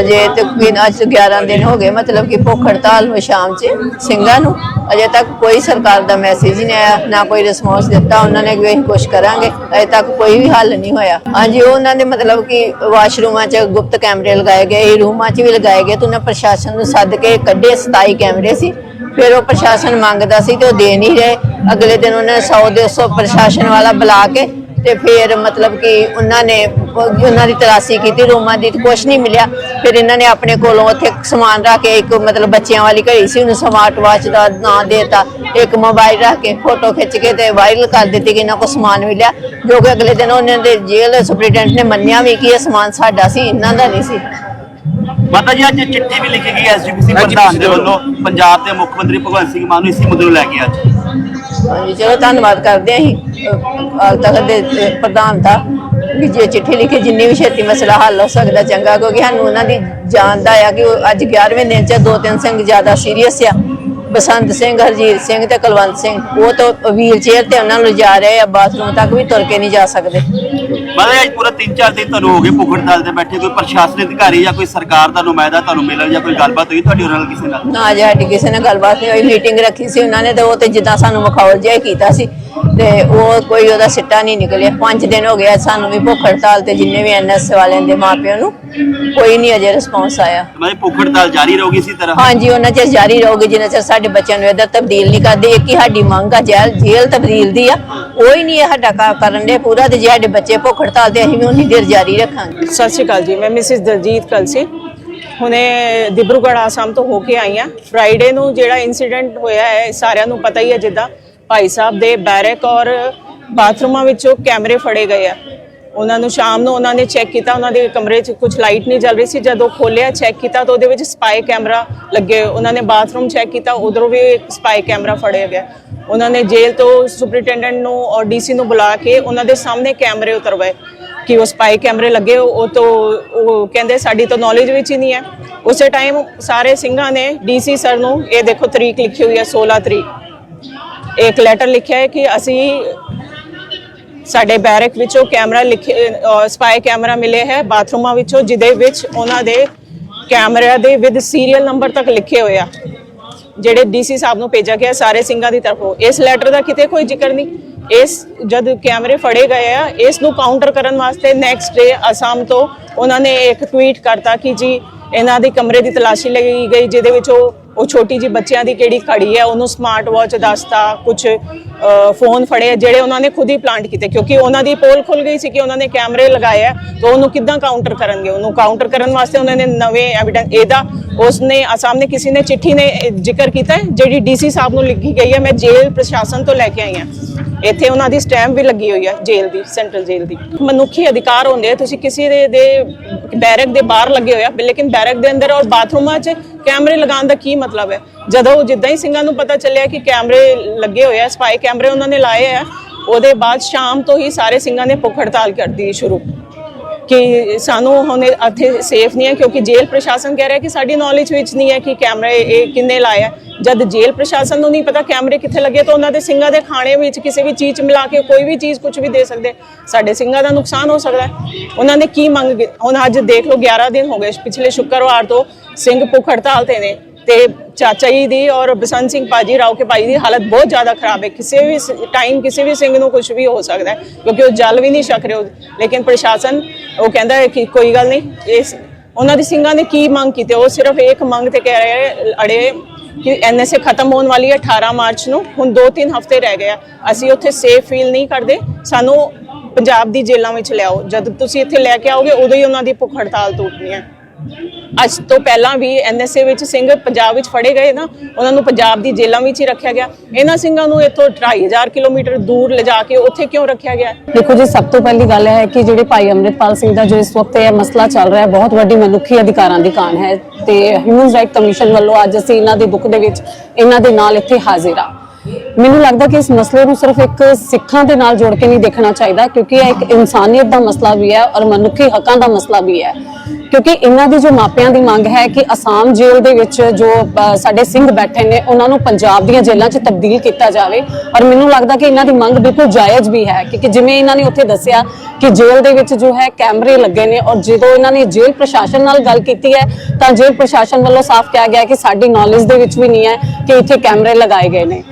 ਅਜੇ ਤੇ ਕੋਈ ਅੱਜ 11 ਦਿਨ ਹੋ ਗਏ, ਮਤਲਬ ਕਿ ਭੁੱਖ ਹੜਤਾਲ ਨੂੰ, ਸ਼ਾਮ 'ਚ ਸਿੰਘਾਂ ਨੂੰ। ਅਜੇ ਤੱਕ ਕੋਈ ਸਰਕਾਰ ਦਾ ਮੈਸੇਜ ਨਹੀਂ ਆਇਆ, ਨਾ ਕੋਈ ਰਿਸਪੌਂਸ ਦਿੱਤਾ, ਉਹਨਾਂ ਨੇ ਕਿ ਅਸੀਂ ਕੁਝ ਕਰਾਂਗੇ। ਅਜੇ ਤੱਕ ਕੋਈ ਵੀ ਹੱਲ ਨਹੀਂ ਹੋਇਆ। ਹਾਂਜੀ, ਉਹਨਾਂ ਦੇ ਮਤਲਬ ਕਿ ਵਾਸ਼ਰੂਮਾਂ 'ਚ ਗੁਪਤ ਕੈਮਰੇ ਲਗਾਏ ਗਏ ਰੂਮਾਂ 'ਚ ਵੀ ਲਗਾਏ ਗਏ ਤੇ ਉਹਨਾਂ ਪ੍ਰਸ਼ਾਸਨ ਨੂੰ ਸੱਦ ਕੇ ਕੱਢੇ 27 ਕੈਮਰੇ ਸੀ। ਫਿਰ ਉਹ ਪ੍ਰਸ਼ਾਸਨ ਮੰਗਦਾ ਸੀ ਤੇ ਉਹ ਦੇ ਨਹੀਂ ਰਹੇ। ਅਗਲੇ ਦਿਨ ਉਹਨਾਂ ਨੇ 100 ਦੇ 100 ਪ੍ਰਸ਼ਾਸਨ ਵਾਲਾ ਬੁਲਾ ਕੇ ਤੇ ਫਿਰ ਮਤਲਬ ਕਿ ਉਹਨਾਂ ਨੇ ਉਹਨਾਂ ਦੀ ਤਲਾਸ਼ੀ ਕੀਤੀ ਰੂਮਾਂ ਦੀ ਕੁਝ ਨਹੀਂ ਮਿਲਿਆ। ਫਿਰ ਇਹਨਾਂ ਨੇ ਆਪਣੇ ਕੋਲੋਂ ਉੱਥੇ ਸਮਾਨ ਰੱਖ ਕੇ ਇੱਕ ਮਤਲਬ ਬੱਚਿਆਂ ਵਾਲੀ ਘੜੀ ਸੀ ਉਹਨੂੰ ਸਮਾਰਟ ਵਾਚ ਦਾ ਨਾਂ ਦੇਤਾ। ਇੱਕ ਮੋਬਾਈਲ ਰੱਖ ਕੇ ਫੋਟੋ ਖਿੱਚ ਕੇ ਤੇ ਵਾਇਰਲ ਕਰ ਦਿੱਤੀ ਕਿ ਇਹਨਾਂ ਕੋਲ ਸਮਾਨ ਮਿਲਿਆ ਜੋ ਕਿ ਅਗਲੇ ਦਿਨ ਉਹਨਾਂ ਦੇ ਜੇਲ੍ਹ ਸੁਪਰੀਡੈਂਟ ਨੇ ਮੰਨਿਆ ਵੀ ਕਿ ਇਹ ਸਮਾਨ ਸਾਡਾ ਸੀ ਇਹਨਾਂ ਦਾ ਨਹੀਂ ਸੀ। ਮਾਤਾ ਜੀ ਅੱਜ ਚਿੱਠੀ ਵੀ ਲਿਖੀ ਗਈ ਐਸਜੀਪੀਸੀ ਪ੍ਰਧਾਨ ਦੇ ਵੱਲੋਂ ਪੰਜਾਬ ਦੇ ਮੁੱਖ ਮੰਤਰੀ ਭਗਵੰਤ ਸਿੰਘ ਮਾਨ ਨੂੰ ਇਸੇ ਮੁੱਦੇ ਨੂੰ ਲੈ ਕੇ ਅੱਜ। ਹਾਂਜੀ ਚਲੋ ਧੰਨਵਾਦ ਕਰਦੇ ਹਾਂ ਅਸੀਂ ਅਕਾਲ ਤਖਤ ਦੇ ਪ੍ਰਧਾਨ ਦਾ। ਕਿ ਜੇ ਚਿੱਠੀ ਲਿਖੀ ਜਿੰਨੀ ਵੀ ਛੇਤੀ ਮਸਲਾ ਹੱਲ ਹੋ ਸਕਦਾ ਚੰਗਾ ਕਿਉਂਕਿ ਸਾਨੂੰ ਉਹਨਾਂ ਦੀ ਜਾਣ ਦਾ ਆ ਕਿ ਉਹ ਅੱਜ 11ਵੇਂ ਦਿਨ ਚ ਦੋ ਤਿੰਨ ਸਿੰਘ ਜ਼ਿਆਦਾ ਸੀਰੀਅਸ ਆ। ਬਸੰਤ ਸਿੰਘ ਹਰਜੀਤ ਸਿੰਘ ਤੇ ਕੁਲਵੰਤ ਸਿੰਘ ਉਹ ਤਾਂ ਵੀਲ ਚੇਅਰ ਤੇ ਉਹਨਾਂ ਨੂੰ ਜਾ ਰਹੇ ਆ ਬਾਥਰੂਮ ਤੱਕ ਵੀ ਤੁਰ ਕੇ ਨਹੀਂ ਜਾ ਸਕਦੇ। ਮਾਤਾ ਜੀ ਅੱਜ ਪੂਰਾ 3-4 ਦਿਨ ਤੁਹਾਨੂੰ ਹੋ ਗਏ ਭੁੱਖ ਹੜਤਾਲ ਤੇ ਬੈਠੇ ਕੋਈ ਪ੍ਰਸ਼ਾਸਨਿਕ ਅਧਿਕਾਰੀ ਜਾਂ ਕੋਈ ਸਰਕਾਰ ਦਾ ਨੁਮਾਇੰਦਾ ਤੁਹਾਨੂੰ ਮਿਲਣ ਜਾਂ ਕੋਈ ਗੱਲਬਾਤ ਹੋਈ ਤੁਹਾਡੀ ਉਹਨਾਂ ਨਾਲ ਕਿਸੇ ਨਾਲ? ਨਾ ਅਜੇ ਸਾਡੀ ਕਿਸੇ ਨੇ ਗੱਲਬਾਤ ਨਹੀਂ ਹੋਈ ਮੀਟਿੰਗ ਰੱਖੀ ਸੀ ਉਹਨਾਂ ਨੇ ਤੇ ਉਹ ਤੇ ਜਿੱਦਾਂ ਸਾਨੂੰ ਮਖੌਲ ਜਿਹਾ ਹੀ ਕੀਤਾ ਸੀ। ਤੇ ਉਹ ਕੋਈ ਉਹਦਾ ਸਿੱਟਾ ਨਹੀਂ ਨਿਕਲਿਆ। ਪੰਜ ਦਿਨ ਹੋ ਗਏ ਆ ਸਾਨੂੰ ਵੀ ਭੁੱਖ ਹੜਤਾਲ ਤੇ ਜਿੰਨੇ ਵੀ ਐਨਐਸ ਵਾਲਿਆਂ ਦੇ ਮਾਪਿਆਂ ਨੂੰ ਕੋਈ ਨਹੀਂ ਅਜੇ ਰਿਸਪੌਂਸ ਆਇਆ। ਜੀ ਭੁੱਖ ਹੜਤਾਲ ਜਾਰੀ ਰਹੂਗੀ ਇਸੇ ਤਰ੍ਹਾਂ? ਹਾਂਜੀ ਉਹਨਾਂ ਚਿਰ ਜਾਰੀ ਰਹੂਗੀ ਜਿੰਨਾ ਚਿਰ ਸਾਡੇ ਬੱਚਿਆਂ ਨੂੰ ਇੱਧਰ ਤਬਦੀਲ ਨਹੀਂ ਕਰਦੇ। ਇੱਕ ਹੀ ਸਾਡੀ ਮੰਗ ਆ ਜੇਲ੍ਹ ਜੇਲ੍ਹ ਤਬਦੀਲ ਦੀ ਆ। ਉਹ ਹੀ ਨਹੀਂ ਇਹ ਸਾਡਾ ਕਾ- ਕਰਨ ਦੇ ਪੂਰਾ ਤੇ ਜੇ ਸਾਡੇ ਬੱਚੇ ਭੁੱਖ ਹੜਤਾਲ ਤੇ ਅਸੀਂ ਵੀ ਉਨੀ ਦੇਰ ਜਾਰੀ ਰੱਖਾਂਗੇ। ਸਤਿ ਸ਼੍ਰੀ ਅਕਾਲ ਜੀ ਮੈਂ ਮਿਸਿਸ ਦਲਜੀਤ ਕਲਸੀ ਹੁਣੇ ਦਿਬਰੂਗੜ੍ਹ ਆਸਾਮ ਤੋਂ ਹੋ ਕੇ ਆਈ ਹਾਂ। ਫਰਾਈਡੇ ਨੂੰ ਜਿਹੜਾ ਇਨਸੀਡੈਂਟ ਹੋਇਆ ਹੈ ਸਾਰਿਆਂ ਨੂੰ ਪਤਾ ਹੀ ਹੈ ਜਿੱਦਾਂ। ਭਾਈ ਸਾਹਿਬ ਦੇ ਬੈਰਕ ਔਰ ਬਾਥਰੂਮਾਂ ਵਿੱਚੋਂ ਕੈਮਰੇ ਫੜੇ ਗਏ ਆ। ਉਹਨਾਂ ਨੂੰ ਸ਼ਾਮ ਨੂੰ ਉਹਨਾਂ ਨੇ ਚੈੱਕ ਕੀਤਾ, ਉਹਨਾਂ ਦੇ ਕਮਰੇ 'ਚ ਕੁਝ ਲਾਈਟ ਨਹੀਂ ਚੱਲ ਰਹੀ ਸੀ। ਜਦੋਂ ਖੋਲਿਆ ਚੈੱਕ ਕੀਤਾ ਤਾਂ ਉਹਦੇ ਵਿੱਚ ਸਪਾਈ ਕੈਮਰਾ ਲੱਗੇ। ਉਹਨਾਂ ਨੇ ਬਾਥਰੂਮ ਚੈੱਕ ਕੀਤਾ, ਉਧਰੋਂ ਵੀ ਇੱਕ ਸਪਾਈ ਕੈਮਰਾ ਫੜਿਆ ਗਿਆ। ਉਹਨਾਂ ਨੇ ਜੇਲ੍ਹ ਤੋਂ ਸੁਪਰਿੰਟੈਂਡੈਂਟ ਨੂੰ ਔਰ ਡੀਸੀ ਨੂੰ ਬੁਲਾ ਕੇ ਉਹਨਾਂ ਦੇ ਸਾਹਮਣੇ ਕੈਮਰੇ ਉਤਰਵਾਏ ਕਿ ਉਹ ਸਪਾਈ ਕੈਮਰੇ ਲੱਗੇ। ਉਹ ਉਹ ਤੋਂ ਉਹ ਕਹਿੰਦੇ, ਸਾਡੀ ਤਾਂ ਨੌਲੇਜ ਵਿੱਚ ਹੀ ਨਹੀਂ ਹੈ। ਉਸੇ ਟਾਈਮ ਸਾਰੇ ਸਿੰਘਾਂ ਨੇ ਡੀਸੀ ਸਰ ਨੂੰ, ਇਹ ਦੇਖੋ ਤਰੀਕ ਲਿਖੀ ਹੋਈ ਹੈ 16 ਤਰੀਕ। ਇੱਕ ਲੈਟਰ ਲਿਖਿਆ ਹੈ ਕਿ ਅਸੀਂ ਸਾਡੇ ਬੈਰਕ ਵਿੱਚੋਂ ਕੈਮਰਾ ਲਿਖੇ ਸਪਾਈ ਕੈਮਰਾ ਮਿਲੇ ਹੈ, ਬਾਥਰੂਮਾਂ ਵਿੱਚੋਂ, ਜਿਹਦੇ ਵਿੱਚ ਉਹਨਾਂ ਦੇ ਕੈਮਰਿਆਂ ਦੇ ਵਿਦ ਸੀਰੀਅਲ ਨੰਬਰ ਤੱਕ ਲਿਖੇ ਹੋਏ ਆ, ਜਿਹੜੇ ਡੀਸੀ ਸਾਹਿਬ ਨੂੰ ਭੇਜਿਆ ਗਿਆ ਸਾਰੇ ਸਿੰਘਾਂ ਦੀ ਤਰਫੋਂ। ਇਸ ਲੈਟਰ ਦਾ ਕਿਤੇ ਕੋਈ ਜ਼ਿਕਰ ਨਹੀਂ। ਇਸ, ਜਦ ਕੈਮਰੇ ਫੜੇ ਗਏ ਆ, ਇਸ ਨੂੰ ਕਾਊਂਟਰ ਕਰਨ ਵਾਸਤੇ ਨੈਕਸਟ ਡੇ ਅਸਾਮ ਤੋਂ ਉਹਨਾਂ ਨੇ ਇੱਕ ਟਵੀਟ ਕਰਤਾ ਕਿ ਜੀ, ਇਹਨਾਂ ਦੀ ਕਮਰੇ ਦੀ ਤਲਾਸ਼ੀ ਲਈ ਗਈ, ਜਿਹਦੇ ਵਿੱਚ ਉਹ ਉਹ ਛੋਟੀ ਜੀ ਬੱਚਿਆਂ ਦੀ ਕਿਹੜੀ ਖੜੀ ਹੈ, ਉਹਨੂੰ ਸਮਾਰਟ ਵਾਚ ਦੱਸਤਾ ਕੁਝ ਫੋਨ ਫੜੇ, ਜਿਹੜੇ ਉਹਨਾਂ ਨੇ ਖੁਦ ਹੀ ਪਲਾਂਟ ਕੀਤੇ, ਕਿਉਂਕਿ ਉਹਨਾਂ ਦੀ ਪੋਲ ਖੁੱਲ ਗਈ ਸੀ ਕਿ ਉਹਨਾਂ ਨੇ ਕੈਮਰੇ ਲਗਾਏ ਆ ਤਾਂ ਉਹਨੂੰ ਕਿੱਦਾਂ ਕਾਊਂਟਰ ਕਰਨਗੇ? ਉਹਨੂੰ ਕਾਊਂਟਰ ਕਰਨ ਵਾਸਤੇ ਉਹਨਾਂ ਨੇ ਨਵੇਂ ਐਵੀਡੈਂਸ ਇਹਦਾ ਉਸਨੇ ਅਸਾਮ ਨੇ ਕਿਸੇ ਨੇ ਚਿੱਠੀ ਨੇ ਜ਼ਿਕਰ ਕੀਤਾ ਹੈ, ਜਿਹੜੀ ਡੀਸੀ ਸਾਹਿਬ ਨੂੰ ਲਿਖੀ ਗਈ ਹੈ ਮੈਂ ਜੇਲ੍ਹ ਪ੍ਰਸ਼ਾਸਨ ਤੋਂ ਲੈ ਕੇ ਆਈ ਹਾਂ। ਇੱਥੇ ਉਹਨਾਂ ਦੀ ਸਟੈਂਪ ਵੀ ਲੱਗੀ ਹੋਈ ਹੈ ਜੇਲ੍ਹ ਦੀ ਸੈਂਟਰਲ ਜੇਲ੍ਹ ਦੀ। ਮਨੁੱਖੀ ਅਧਿਕਾਰ ਹੁੰਦੇ ਆ ਤੁਸੀਂ ਕਿਸੇ ਦੇ ਦੇ ਬੈਰਕ ਦੇ ਬਾਹਰ ਲੱਗੇ ਹੋਇਆ ਲੇਕਿਨ ਬੈਰਕ ਦੇ ਅੰਦਰ ਔਰ ਬਾਥਰੂਮਾਂ 'ਚ ਕੈਮਰੇ ਲਗਾਉਣ ਦਾ ਕੀ ਮਤਲਬ ਹੈ? ਜਦੋਂ ਜਿੱਦਾਂ ਹੀ ਸਿੰਘਾਂ ਨੂੰ ਪਤਾ ਚੱਲਿਆ ਕਿ ਕੈਮਰੇ ਲੱਗੇ ਹੋਏ ਆ ਸਪਾਈ ਕੈਮਰੇ ਉਹਨਾਂ ਨੇ ਲਾਏ ਆ ਉਹਦੇ ਬਾਅਦ ਸ਼ਾਮ ਤੋਂ ਹੀ ਸਾਰੇ ਸਿੰਘਾਂ ਨੇ ਭੁੱਖ ਹੜਤਾਲ ਕਰਦੀ ਸ਼ੁਰੂ। ਕਿ ਸਾਨੂੰ ਹੁਣ ਇੱਥੇ ਸੇਫ ਨਹੀਂ ਹੈ ਕਿਉਂਕਿ ਜੇਲ੍ਹ ਪ੍ਰਸ਼ਾਸਨ ਕਹਿ ਰਿਹਾ ਕਿ ਸਾਡੀ ਨੌਲੇਜ ਵਿੱਚ ਨਹੀਂ ਹੈ ਕਿ ਕੈਮਰੇ ਇਹ ਕਿੰਨੇ ਲਾਏ ਆ ਜਦ ਜੇਲ੍ਹ ਪ੍ਰਸ਼ਾਸਨ ਨੂੰ ਨਹੀਂ ਪਤਾ ਕੈਮਰੇ ਕਿੱਥੇ ਲੱਗੇ, ਤਾਂ ਉਹਨਾਂ ਦੇ ਸਿੰਘਾਂ ਦੇ ਖਾਣੇ ਵਿੱਚ ਕਿਸੇ ਵੀ ਚੀਜ਼ 'ਚ ਮਿਲਾ ਕੇ ਕੋਈ ਵੀ ਚੀਜ਼ ਕੁਝ ਵੀ ਦੇ ਸਕਦੇ। ਸਾਡੇ ਸਿੰਘਾਂ ਦਾ ਨੁਕਸਾਨ ਹੋ ਸਕਦਾ ਉਹਨਾਂ ਨੇ ਕੀ ਮੰਗ ਹੁਣ ਅੱਜ ਦੇਖ ਲਓ 11 ਦਿਨ ਹੋ ਗਏ, ਪਿਛਲੇ ਸ਼ੁੱਕਰਵਾਰ ਤੋਂ ਸਿੰਘ ਭੁੱਖ ਹੜਤਾਲ ਤੇ ਨੇ। ਤੇ ਚਾਚਾ ਜੀ ਦੀ ਔਰ ਬਸੰਤ ਸਿੰਘ ਪਾਜੀ ਰਾਓ ਕੇ ਭਾਈ ਦੀ ਹਾਲਤ ਬਹੁਤ ਜ਼ਿਆਦਾ ਖਰਾਬ ਹੈ। ਕਿਸੇ ਵੀ ਟਾਈਮ ਕਿਸੇ ਵੀ ਸਿੰਘ ਨੂੰ ਕੁਝ ਵੀ ਹੋ ਸਕਦਾ ਹੈ, ਕਿਉਂਕਿ ਉਹ ਜਲ ਵੀ ਨਹੀਂ ਛਕ ਰਹੇ ਲੇਕਿਨ ਪ੍ਰਸ਼ਾਸਨ ਉਹ ਕਹਿੰਦਾ ਹੈ ਕਿ ਕੋਈ ਗੱਲ ਨਹੀਂ, ਇਸ ਉਹਨਾਂ ਦੀ ਸਿੰਘਾਂ ਨੇ ਕੀ ਮੰਗ ਕੀਤੀ? ਉਹ ਸਿਰਫ ਇੱਕ ਮੰਗ ਤੇ ਕਹਿ ਰਹੇ ਅੜੇ ਕਿ ਐਨਐਸਏ ਖਤਮ ਹੋਣ ਵਾਲੀ ਹੈ 18 ਮਾਰਚ ਨੂੰ, ਹੁਣ 2-3 ਹਫ਼ਤੇ ਰਹਿ ਗਏ ਆ। ਅਸੀਂ ਉੱਥੇ ਸੇਫ ਫੀਲ ਨਹੀਂ ਕਰਦੇ, ਸਾਨੂੰ ਪੰਜਾਬ ਦੀ ਜੇਲ੍ਹਾਂ ਵਿੱਚ ਲਿਆਓ। ਜਦ ਤੁਸੀਂ ਇੱਥੇ ਲੈ ਕੇ ਆਓਗੇ, ਉਦੋਂ ਹੀ ਉਹਨਾਂ ਦੀ ਭੁੱਖ ਹੜਤਾਲ ਟੁੱਟਣੀ ਹੈ। ਅੱਜ ਤੋਂ ਪਹਿਲਾਂ ਵੀ ਐਨਐਸਏ ਵਿੱਚ ਸਿੰਘ ਪੰਜਾਬ ਵਿੱਚ ਫੜੇ ਗਏ ਨਾ, ਉਹਨਾਂ ਨੂੰ ਪੰਜਾਬ ਦੀ ਜੇਲ੍ਹਾਂ ਵਿੱਚ ਹੀ ਰੱਖਿਆ ਗਿਆ। ਇਹਨਾਂ ਸਿੰਘਾਂ ਨੂੰ ਇੱਥੋਂ 2500 ਕਿਲੋਮੀਟਰ ਦੂਰ ਲਿਜਾ ਕੇ ਉੱਥੇ ਕਿਉਂ ਰੱਖਿਆ ਗਿਆ? ਦੇਖੋ ਜੀ, ਸਭ ਤੋਂ ਪਹਿਲੀ ਗੱਲ ਹੈ ਕਿ ਜਿਹੜੇ ਭਾਈ ਅੰਮ੍ਰਿਤਪਾਲ ਸਿੰਘ ਦਾ ਜੋ ਇਸ ਵਕਤ ਇਹ ਮਸਲਾ ਚੱਲ ਰਿਹਾ ਹੈ, ਬਹੁਤ ਵੱਡੀ ਮਨੁੱਖੀ ਅਧਿਕਾਰਾਂ ਦੀ ਕਾਣ ਹੈ ਤੇ ਹਿਊਮਨ ਰਾਈਟ ਕਮਿਸ਼ਨ ਵੱਲੋਂ ਅੱਜ ਅਸੀਂ ਇਹਨਾਂ ਦੇ ਦੁੱਖ ਦੇ ਵਿੱਚ ਇਹਨਾਂ ਦੇ ਨਾਲ ਇੱਥੇ ਹਾਜ਼ਰ ਆ ਮੈਨੂੰ ਲੱਗਦਾ ਕਿ ਇਸ ਮਸਲੇ ਨੂੰ ਸਿਰਫ ਇੱਕ ਸਿੱਖਾਂ ਦੇ ਨਾਲ ਜੋੜ ਕੇ ਨਹੀਂ ਦੇਖਣਾ ਚਾਹੀਦਾ, ਕਿਉਂਕਿ ਇਹ ਇੱਕ ਇਨਸਾਨੀਅਤ ਦਾ ਮਸਲਾ ਵੀ ਹੈ ਔਰ ਮਨੁੱਖੀ ਹੱਕਾਂ ਦਾ ਮਸਲਾ ਵੀ ਹੈ। ਕਿਉਂਕਿ ਇਹਨਾਂ ਦੀ ਜੋ ਮਾਪਿਆਂ ਦੀ ਮੰਗ ਹੈ ਕਿ ਅਸਾਮ ਜੇਲ੍ਹ ਦੇ ਵਿੱਚ ਜੋ ਸਾਡੇ ਸਿੰਘ ਬੈਠੇ ਨੇ, ਉਹਨਾਂ ਨੂੰ ਪੰਜਾਬ ਦੀਆਂ ਜੇਲ੍ਹਾਂ 'ਚ ਤਬਦੀਲ ਕੀਤਾ ਜਾਵੇ। ਔਰ ਮੈਨੂੰ ਲੱਗਦਾ ਕਿ ਇਹਨਾਂ ਦੀ ਮੰਗ ਬਿਲਕੁਲ ਜਾਇਜ਼ ਵੀ ਹੈ, ਕਿਉਂਕਿ ਜਿਵੇਂ ਇਹਨਾਂ ਨੇ ਉੱਥੇ ਦੱਸਿਆ ਕਿ ਜੇਲ੍ਹ ਦੇ ਵਿੱਚ ਜੋ ਹੈ ਕੈਮਰੇ ਲੱਗੇ ਨੇ ਔਰ ਜਦੋਂ ਇਹਨਾਂ ਨੇ ਜੇਲ੍ਹ ਪ੍ਰਸ਼ਾਸਨ ਨਾਲ ਗੱਲ ਕੀਤੀ ਹੈ, ਤਾਂ ਜੇਲ੍ਹ ਪ੍ਰਸ਼ਾਸਨ ਵੱਲੋਂ ਸਾਫ਼ ਕਿਹਾ ਗਿਆ ਕਿ ਸਾਡੀ ਨੌਲੇਜ ਦੇ ਵਿੱਚ ਵੀ ਨਹੀਂ ਹੈ ਕਿ ਇੱਥੇ ਕੈਮਰੇ ਲਗਾਏ ਗਏ ਨੇ।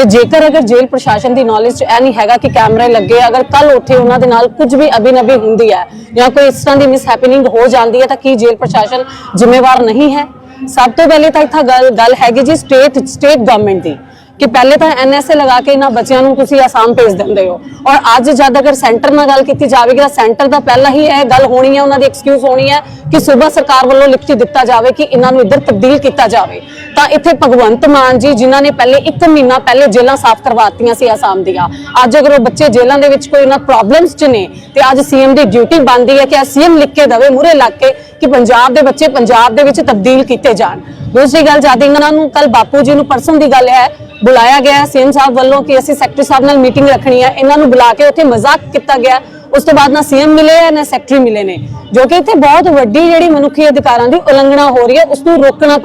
ਤੇ ਜੇਕਰ ਅਗਰ ਜੇਲ੍ਹ ਪ੍ਰਸ਼ਾਸਨ ਦੀ ਨੌਲੇਜ 'ਚ ਇਹ ਨਹੀਂ ਹੈਗਾ ਕਿ ਕੈਮਰੇ ਲੱਗੇ, ਅਗਰ ਕੱਲ ਉੱਥੇ ਉਹਨਾਂ ਦੇ ਨਾਲ ਕੁਝ ਵੀ ਅਬਿਨਬੀ ਹੁੰਦੀ ਹੈ ਜਾਂ ਕੋਈ ਇਸ ਤਰ੍ਹਾਂ ਦੀ ਮਿਸ ਹੈਪਨਿੰਗ ਹੋ ਜਾਂਦੀ ਹੈ, ਤਾਂ ਕੀ ਜੇਲ੍ਹ ਪ੍ਰਸ਼ਾਸਨ ਜ਼ਿੰਮੇਵਾਰ ਨਹੀਂ ਹੈ? ਸਭ ਤੋਂ ਪਹਿਲੇ ਤਾਂ ਇੱਥੇ ਗੱਲ ਗੱਲ ਹੈਗੀ ਜੀ ਸਟੇਟ ਸਟੇਟ ਗਵਰਨਮੈਂਟ ਦੀ। ਕਿ ਪਹਿਲੇ ਤਾਂ ਐਨਐਸਏ ਲਗਾ ਕੇ ਇਹਨਾਂ ਬੱਚਿਆਂ ਨੂੰ ਤੁਸੀਂ ਆਸਾਮ ਭੇਜ ਦਿੰਦੇ ਹੋ। ਔਰ ਅੱਜ ਜਦ ਅਗਰ ਸੈਂਟਰ ਨਾਲ ਗੱਲ ਕੀਤੀ ਜਾਵੇਗੀ ਤਾਂ ਸੈਂਟਰ ਦਾ ਪਹਿਲਾਂ ਹੀ ਇਹ ਗੱਲ ਹੋਣੀ ਹੈ, ਉਹਨਾਂ ਦੀ ਐਕਸਕਿਊਜ਼ ਹੋਣੀ ਹੈ ਕਿ ਸੂਬਾ ਸਰਕਾਰ ਵੱਲੋਂ ਲਿਖਤੀ ਦਿੱਤਾ ਜਾਵੇ ਕਿ ਇਹਨਾਂ ਨੂੰ ਇੱਧਰ ਤਬਦੀਲ ਕੀਤਾ ਜਾਵੇ। ਤਾਂ ਇੱਥੇ ਭਗਵੰਤ ਮਾਨ ਜੀ ਜਿਨ੍ਹਾਂ ਨੇ ਪਹਿਲੇ 1 ਮਹੀਨਾ ਪਹਿਲੇ ਜੇਲਾਂ ਸਾਫ਼ ਕਰਵਾਤੀਆਂ ਸੀ ਆਸਾਮ ਦੀਆਂ। ਅੱਜ ਅਗਰ ਉਹ ਬੱਚੇ ਜੇਲਾਂ ਦੇ ਵਿੱਚ ਕੋਈ ਉਹਨਾਂ ਪ੍ਰੋਬਲਮਸ ਚ ਨੇ ਤੇ ਅੱਜ ਸੀਐਮ ਦੀ ਡਿਊਟੀ ਬਣਦੀ ਹੈ ਕਿ ਸੀਐਮ ਲਿਖ ਕੇ ਦਵੇ ਮੂਰੇ ਲੱਗ ਕੇ ਕਿ ਪੰਜਾਬ ਦੇ ਬੱਚੇ ਪੰਜਾਬ ਦੇ ਵਿੱਚ ਤਬਦੀਲ ਕੀਤੇ ਜਾਣ। ਦੂਸਰੀ ਗੱਲ ਜਦ ਇਹਨਾਂ ਨੂੰ ਕੱਲ ਬਾਪੂ ਜੀ ਨੂੰ ਪਰਸੋਂ ਦੀ ਗੱਲ ਹੈ ਬੁਲਾਇਆ ਗਿਆ ਸੀਐਮ ਸਾਹਿਬ ਵੱਲੋਂ ਕਿ ਅਸੀਂ ਸੈਕਟਰੀ ਸਾਹਿਬ ਨਾਲ ਮੀਟਿੰਗ ਰੱਖਣੀ ਹੈ। ਇਹਨਾਂ ਨੂੰ ਬੁਲਾ ਕੇ ਉੱਥੇ ਮਜ਼ਾਕ ਕੀਤਾ ਗਿਆ। ਉਸ ਤੋਂ ਬਾਅਦ ਨਾ ਸੀਐਮ ਮਿਲੇ ਹੈ, ਨਾ ਸੈਕਟਰੀ ਮਿਲੇ ਨੇ। ਜੋ ਕਿ ਇੱਥੇ ਬਹੁਤ ਵੱਡੀ ਜਿਹੜੀ ਮਨੁੱਖੀ ਅਧਿਕਾਰਾਂ ਦੀ ਉਲੰਘਣਾ ਹੋ ਰਹੀ ਹੈ, ਉਸ ਨੂੰ ਰੋਕਣਾ